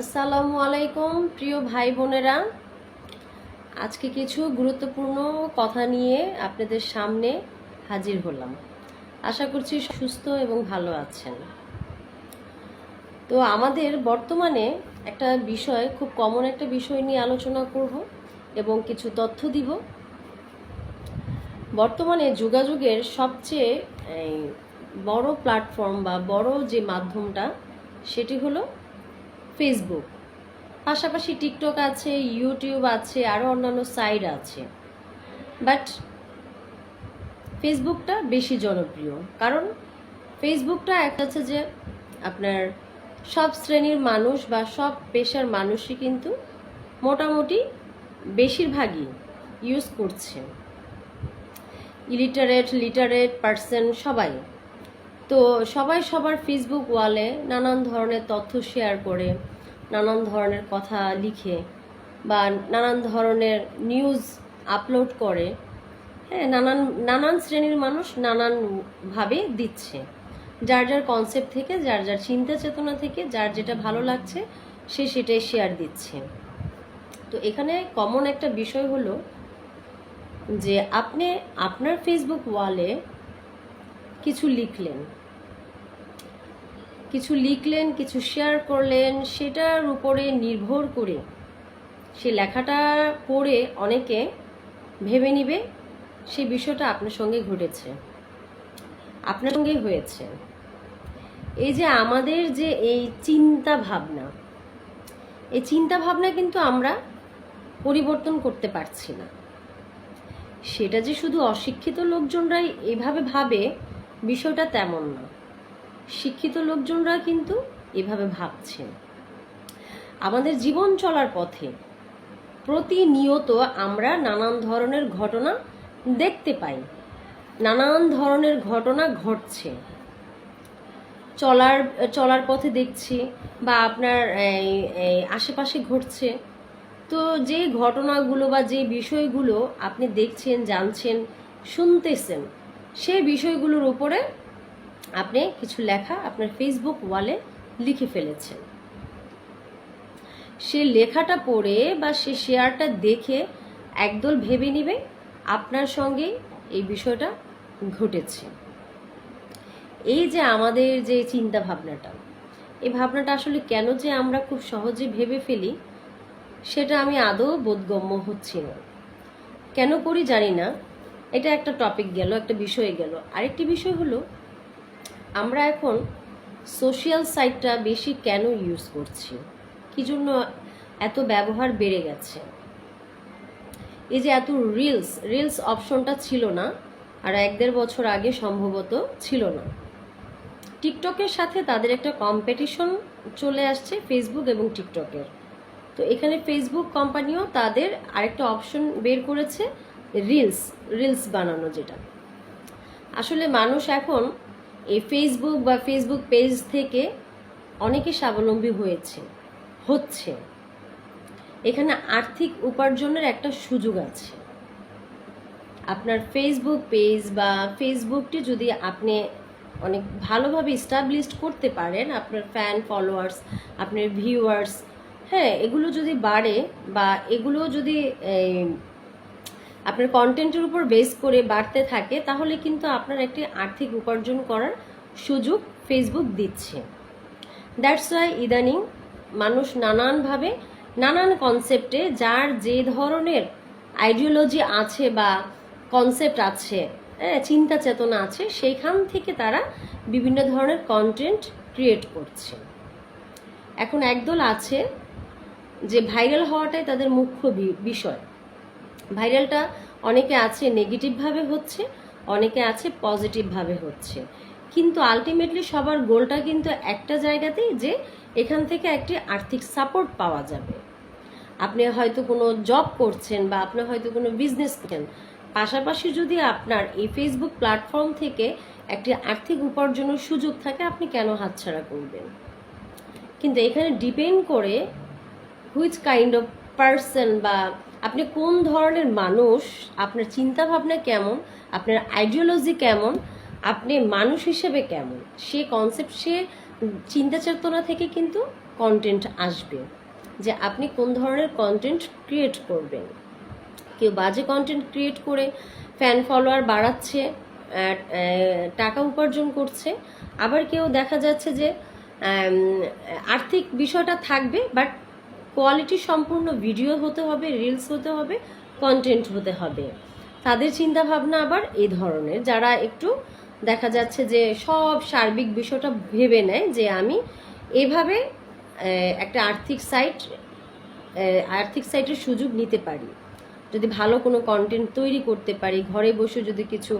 আসসালামু আলাইকুম, প্রিয় ভাই বোনেরা। আজকে কিছু গুরুত্বপূর্ণ কথা নিয়ে আপনাদের সামনে হাজির হলাম। আশা করছি সুস্থ এবং ভালো আছেন। তো আমাদের বর্তমানে একটা বিষয়, খুব কমন একটা বিষয় নিয়ে আলোচনা করব এবং কিছু তথ্য দিব। বর্তমানে যোগাযোগের সবচেয়ে বড় প্ল্যাটফর্ম বা বড় যে মাধ্যমটা, সেটি হলো ফেসবুক পাশাপাশি টিকটক আছে ইউটিউব আছে আরও অন্যান্য সাইট আছে। বাট ফেসবুকটা বেশি জনপ্রিয়, কারণ ফেসবুকটা একটা আছে যে আপনার সব শ্রেণির মানুষ বা সব পেশার মানুষই কিন্তু মোটামুটি বেশিরভাগই ইউজ করছে। ইলিটারেট লিটারেট পার্সন সবাই। তো সবাই সবার ফেসবুক ওয়ালে নানান ধরনের তথ্য শেয়ার করে, নানান ধরনের কথা লিখে বা নানান ধরনের নিউজ আপলোড করে হ্যাঁ নানান নানান শ্রেণির মানুষ নানানভাবে দিচ্ছে। যার যার কনসেপ্ট থেকে, যার যার চিন্তা চেতনা থেকে, যার যেটা ভালো লাগছে, সে সেটাই শেয়ার দিচ্ছে। তো এখানে কমন একটা বিষয় হলো যে আপনি আপনার ফেসবুক ওয়ালে কিছু লিখলেন কিছু লিখলেন, কিছু শেয়ার করলেন, সেটার উপরে নির্ভর করে সে লেখাটা পড়ে অনেকে ভেবে নিবে সেই বিষয়টা আপনার সঙ্গে ঘটেছে, আপনার সঙ্গে হয়েছে। এই যে আমাদের যে এই চিন্তা ভাবনা, এই চিন্তা ভাবনা কিন্তু আমরা পরিবর্তন করতে পারছি না। সেটা যে শুধু অশিক্ষিত লোকজনরাই এভাবে ভাবে, বিষয়টা তেমন না। শিক্ষিত লোকজনরা কিন্তু এভাবে ভাবছেন। আমাদের জীবন চলার পথে প্রতিনিয়ত আমরা নানান ধরনের ঘটনা দেখতে পাই। নানান ধরনের ঘটনা ঘটছে। চলার চলার পথে দেখছি বা আপনার আশেপাশে ঘটছে। তো যে ঘটনাগুলো বা যে বিষয়গুলো আপনি দেখছেন, জানছেন, শুনতেছেন সেই বিষয়গুলোর উপরে আপনি কিছু লেখা আপনার ফেসবুক ওয়ালে লিখে ফেলেছেন। সে লেখাটা পড়ে বা সে শেয়ারটা দেখে একদল ভেবে নিবে আপনার সঙ্গে এই বিষয়টা ঘটেছে। এই যে আমাদের যে চিন্তা ভাবনাটা, এই ভাবনাটা আসলে কেন যে আমরা খুব সহজে ভেবে ফেলি, সেটা আমি আদৌ বোধগম্য হচ্ছি না। কেন করি জানি না। এটা একটা টপিক গেল, একটা বিষয় গেল। আরেকটি বিষয় হলো আমরা এখন সোশ্যাল সাইটটা বেশি কেন ইউজ করছি? কি জন্য এত ব্যবহার বেড়ে গেছে? এই যে এত রিলস রিলস অপশনটা ছিল না আর এক দেড় বছর আগে সম্ভবত ছিল না। টিকটকের সাথে তাদের একটা কম্পিটিশন চলে আসছে ফেসবুক এবং টিকটকের তো এখানে ফেসবুক কোম্পানিও তাদের আরেকটা অপশন বের করেছে রিলস রিলস বানানো যেটা। আসলে মানুষ এখন এই ফেসবুক বা ফেসবুক পেজ থেকে অনেকে স্বাবলম্বী হয়েছে, হচ্ছে। এখানে আর্থিক উপার্জনের একটা সুযোগ আছে। আপনার ফেসবুক পেজ বা ফেসবুকটি যদি আপনি অনেক ভালোভাবে স্টাবলিশড করতে পারেন, আপনার ফ্যান ফলোয়ার্স আপনার ভিউয়ার্স হ্যাঁ এগুলো যদি বাড়ে বা এগুলো যদি আপনার কন্টেন্টের উপর বেস করে বাড়তে থাকে তাহলে কিন্তু আপনার একটি আর্থিক উপার্জন করার সুযোগ ফেসবুক দিচ্ছে। দ্যাটস ওয়াই ইদানিং মানুষ নানানভাবে নানান কনসেপ্টে যার যে ধরনের আইডিওলজি আছে বা কনসেপ্ট আছে হ্যাঁ, চিন্তা চেতনা আছে সেইখান থেকে তারা বিভিন্ন ধরনের কন্টেন্ট ক্রিয়েট করছে। এখন একদল আছে যে ভাইরাল হওয়াটাই তাদের মুখ্য বিষয়। ভাইরালটা অনেকে আছে নেগেটিভভাবে হচ্ছে, অনেকে আছে পজিটিভভাবে হচ্ছে। কিন্তু আলটিমেটলি সবার গোলটা কিন্তু একটা জায়গাতেই যে এখান থেকে একটি আর্থিক সাপোর্ট পাওয়া যাবে। আপনি হয়তো কোনো জব করছেন বা আপনি হয়তো কোনো বিজনেস করছেন, পাশাপাশি যদি আপনার এই ফেসবুক প্ল্যাটফর্ম থেকে একটি আর্থিক উপার্জনের সুযোগ থাকে, আপনি কেন হাতছাড়া করবেন? কিন্তু এখানে ডিপেন্ড করে হুইচ কাইন্ড অফ পার্সন বা আপনি কোন ধরনের মানুষ? আপনার চিন্তা ভাবনা কেমন? আপনার আইডিওলজি কেমন? আপনি মানুষ হিসেবে কেমন? সে কনসেপ্ট সে চিন্তা চেতনা থেকে কিন্তু কন্টেন্ট আসবে। যে আপনি কোন ধরনের কন্টেন্ট ক্রিয়েট করবেন? কেউ বাজে কন্টেন্ট ক্রিয়েট করে ফ্যান ফলোয়ার বাড়াচ্ছে টাকা উপার্জন করছে। আবার কেউ দেখা যাচ্ছে যে আর্থিক বিষয়টা থাকবে বাট কোয়ালিটি সম্পূর্ণ ভিডিও হতে হবে রিলস হতে হবে কন্টেন্ট হতে হবে। তাদের চিন্তা ভাবনা আবার এই ধরনের। যারা একটু দেখা যাচ্ছে যে সব সার্বিক বিষয়টা ভেবে নেয় যে আমি এভাবে একটা আর্থিক সাইট আর্থিক সাইটের সুযোগ নিতে পারি। যদি ভালো কোনো কন্টেন্ট তৈরি করতে পারি, ঘরে বসে যদি কিছু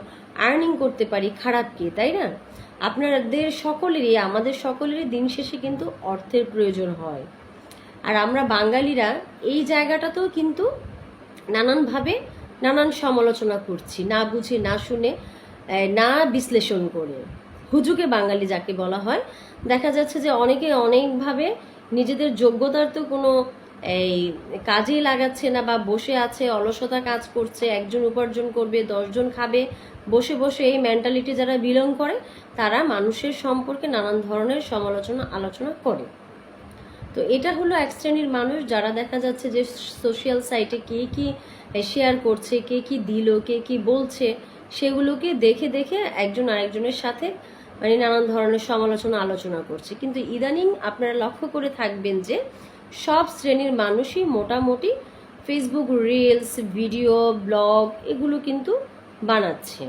আর্নিং করতে পারি, খারাপ কি, তাই না? আপনাদের সকলেরই, আমাদের সকলেরই দিন শেষে কিন্তু অর্থের প্রয়োজন হয়। আর আমরা বাঙালিরা এই জায়গাটাতেও কিন্তু নানানভাবে নানান সমালোচনা করছি, না বুঝে, না শুনে না বিশ্লেষণ করে। হুজুকে বাঙালি যাকে বলা হয়, দেখা যাচ্ছে যে অনেকে অনেকভাবে নিজেদের যোগ্যতার তো কোনো, এই কাজেই লাগাচ্ছে না বা বসে আছে, অলসতা কাজ করছে, একজন উপার্জন করবে, দশজন খাবে, বসে বসে এই মেন্টালিটি যারা বিলং করে, তারা মানুষের সম্পর্কে নানান ধরনের সমালোচনা, আলোচনা করে। তো এটা হলো এক শ্রেণির মানুষ যারা দেখা যাচ্ছে যে সোশ্যাল সাইটে কে কি শেয়ার করছে, কে কি দিল, কে কি বলছে, সেগুলোকে দেখে দেখে একজন আরেকজনের সাথে মানে নানান ধরনের সমালোচনা, আলোচনা করছে। কিন্তু ইদানিং আপনারা লক্ষ্য করে থাকবেন যে সব শ্রেণির মানুষই মোটামুটি ফেসবুক রিলস ভিডিও ব্লগ এগুলো কিন্তু বানাচ্ছে।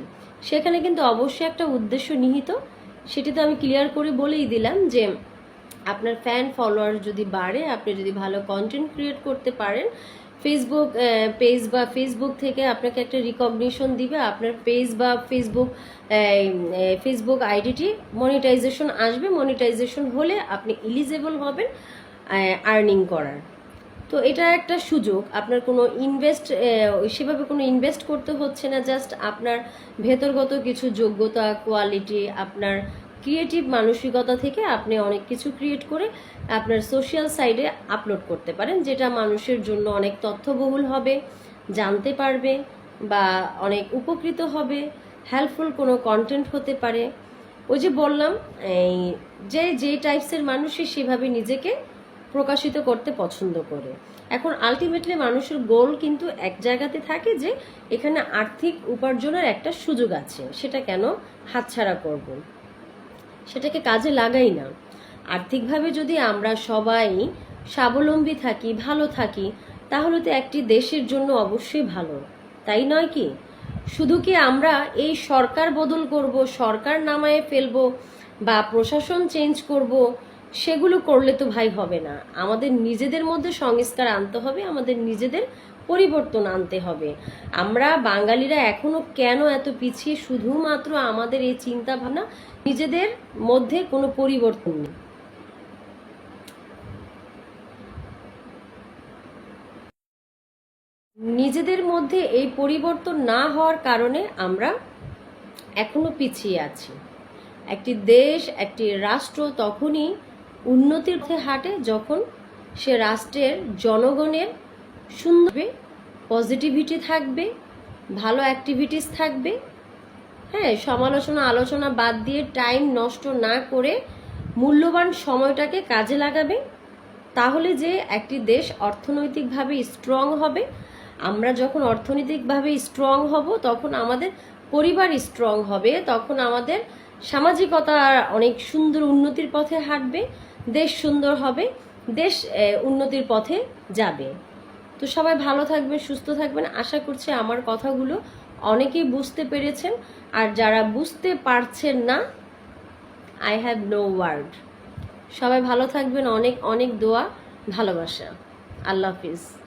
সেখানে কিন্তু অবশ্যই একটা উদ্দেশ্য নিহিত। সেটি তো আমি ক্লিয়ার করে বলেই দিলাম যে আপনার ফ্যান ফলোয়ার যদি বাড়ে, আপনি যদি ভালো কন্টেন্ট ক্রিয়েট করতে পারেন ফেসবুক পেজ বা ফেসবুক থেকে আপনাকে একটা রিকগনিশন দিবে, আপনার পেজ বা ফেসবুক ফেসবুক আইডিটি মনিটাইজেশন আসবে মনিটাইজেশন হলে আপনি ইলিজেবল হবেন আর্নিং করার। তো এটা একটা সুযোগ, আপনার কোনো ইনভেস্ট সেভাবে কোনো ইনভেস্ট করতে হচ্ছে না জাস্ট আপনার ভেতরগত কিছু যোগ্যতা কোয়ালিটি আপনার ক্রিয়েটিভ মানসিকতা থেকে আপনি অনেক কিছু ক্রিয়েট করে আপনার সোশ্যাল সাইডে আপলোড করতে পারেন, যেটা মানুষের জন্য অনেক তথ্যবহুল হবে, জানতে পারবে বা অনেক উপকৃত হবে হেল্পফুল কোনো কন্টেন্ট হতে পারে। ওই যে বললাম, এই যে যে টাইপসের মানুষই সেভাবে নিজেকে প্রকাশিত করতে পছন্দ করে। এখন আলটিমেটলি মানুষের গোল কিন্তু এক জায়গাতে থাকে যে, এখানে আর্থিক উপার্জনের একটা সুযোগ আছে, সেটা কেন হাতছাড়া করব? সেটাকে কাজে লাগাই না। আর্থিকভাবে যদি আমরা সবাই স্বাবলম্বী থাকি, ভালো থাকি, তাহলে তো একটি দেশের জন্য অবশ্যই ভালো। তাই নয় কি? শুধু কি আমরা এই সরকার বদল করব, সরকার নামায়ে ফেলব বা প্রশাসন চেঞ্জ করব, সেগুলো করলে তো ভাই হবে না। আমাদের নিজেদের মধ্যে সংস্কার আনতে হবে, আমাদের নিজেদের পরিবর্তন আনতে হবে। আমরা বাঙালিরা এখনও কেন এত পিছিয়ে? শুধুমাত্র আমাদের এই চিন্তা ভাবনা নিজেদের মধ্যে কোনো পরিবর্তন নেই। নিজেদের মধ্যে এই পরিবর্তন না হওয়ার কারণে আমরা এখনও পিছিয়ে আছি। একটি দেশ, একটি রাষ্ট্র তখনই উন্নতির হাঁটে যখন সে রাষ্ট্রের জনগণের সুন্দর পজিটিভিটি থাকবে, ভালো অ্যাক্টিভিটিস থাকবে। হ্যাঁ সমালোচনা, আলোচনা বাদ দিয়ে টাইম নষ্ট না করে মূল্যবান সময়টাকে কাজে লাগাবে। তাহলে যে একটি দেশ অর্থনৈতিকভাবে স্ট্রং হবে, আমরা যখন অর্থনৈতিকভাবে স্ট্রং হব, তখন আমাদের পরিবার স্ট্রং হবে, তখন আমাদের সামাজিকতা অনেক সুন্দর উন্নতির পথে হাঁটবে, দেশ সুন্দর হবে, দেশ উন্নতির পথে যাবে। তো সবাই ভালো থাকবেন, সুস্থ থাকবেন। আশা করছি আমার কথাগুলো অনেকেই বুঝতে পেরেছেন। আর যারা বুঝতে পারছেন না আই হ্যাভ নো ওয়ার্ড সবাই ভালো থাকবেন। অনেক অনেক দোয়া, ভালোবাসা। আল্লাহ হাফিজ।